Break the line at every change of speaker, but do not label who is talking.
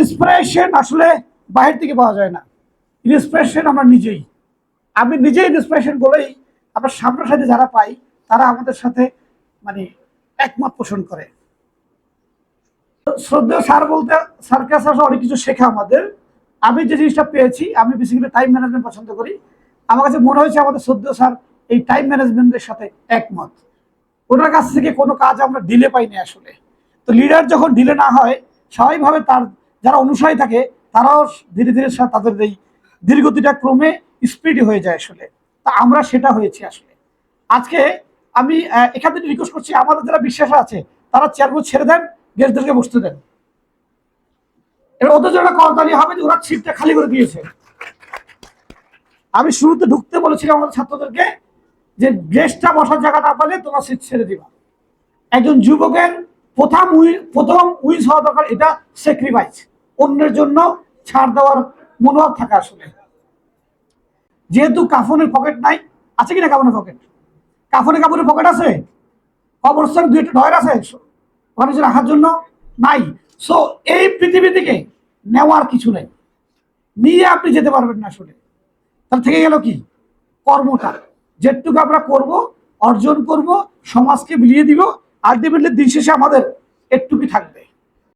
Inspiration আসলে বাহির থেকে পাওয়া যায় না। ইন্সপিরেশন আমরা নিজেই। আমি নিজেই ইন্সপিরেশন বলেই আমরা সামনের সাথে যারা পাই, তারা আমাদের সাথে মানে একমত পোষণ করে। শ্রদ্ধেয় স্যার বলতে, স্যার কাছে অনেক কিছু শেখা আমাদের। আমি যে জিনিসটা পেয়েছি, আমি বেসিক্যালি টাইম ম্যানেজমেন্ট পছন্দ করি। আমার কাছে মনে হয়েছে আমাদের শ্রদ্ধেয় স্যার এই টাইম ম্যানেজমেন্টের সাথে একমত। ওনার কাছ থেকে কোনো কাজ আমরা ডিলে পাইনি আসলে। তো লিডার যখন ডিলে না হয়, স্বাভাবিকভাবে তার যারা অনুসারী থাকে, তারাও ধীরে ধীরে তাদের এই দীর্ঘতিটা ক্রমে স্পিডি হয়ে যায় আসলে। তা আমরা সেটা হয়েছে আসলে। আজকে আমি এখান থেকে রিকোয়েস্ট করছি, আমাদের যারা বিশ্বাস আছে, তারা চেয়ারগুলো ছেড়ে দেন গেস্টদেরকে বসতে দেন। এবার ওদের জন্য করতালি হবে যে ওরা সিটটা খালি করে দিয়েছে। আমি শুরুতে ঢুকতে বলেছিলাম আমাদের ছাত্রদেরকে যে গেস্টটা বসার জায়গা না পালে তোমরা সিট ছেড়ে দিবা। একজন যুবকের প্রথম উই প্রথম উইজ হওয়া দরকার, এটা স্যাক্রিফাইস অন্যের জন্য ছাড় দেওয়ার মনোভাব থাকা আসলে। যেহেতু কাফনের পকেট নাই, আছে কিনা কাফনের পকেট? কাফনে কাপড়ের পকেট আছে? কবরস্থান দুই একটা ডয়ের আছে? ওখানে রাখার জন্য নাই। সো এই পৃথিবী থেকে নেওয়ার কিছু নেই। নিয়ে আপনি যেতে পারবেন না আসলে। তার থেকে গেল কি? কর্মটা। যেটুকু আমরা করব, অর্জন করব, সমাজকে বিলিয়ে দিব আলটিমেটলি দিন শেষে আমাদের একটুকুই থাকবে।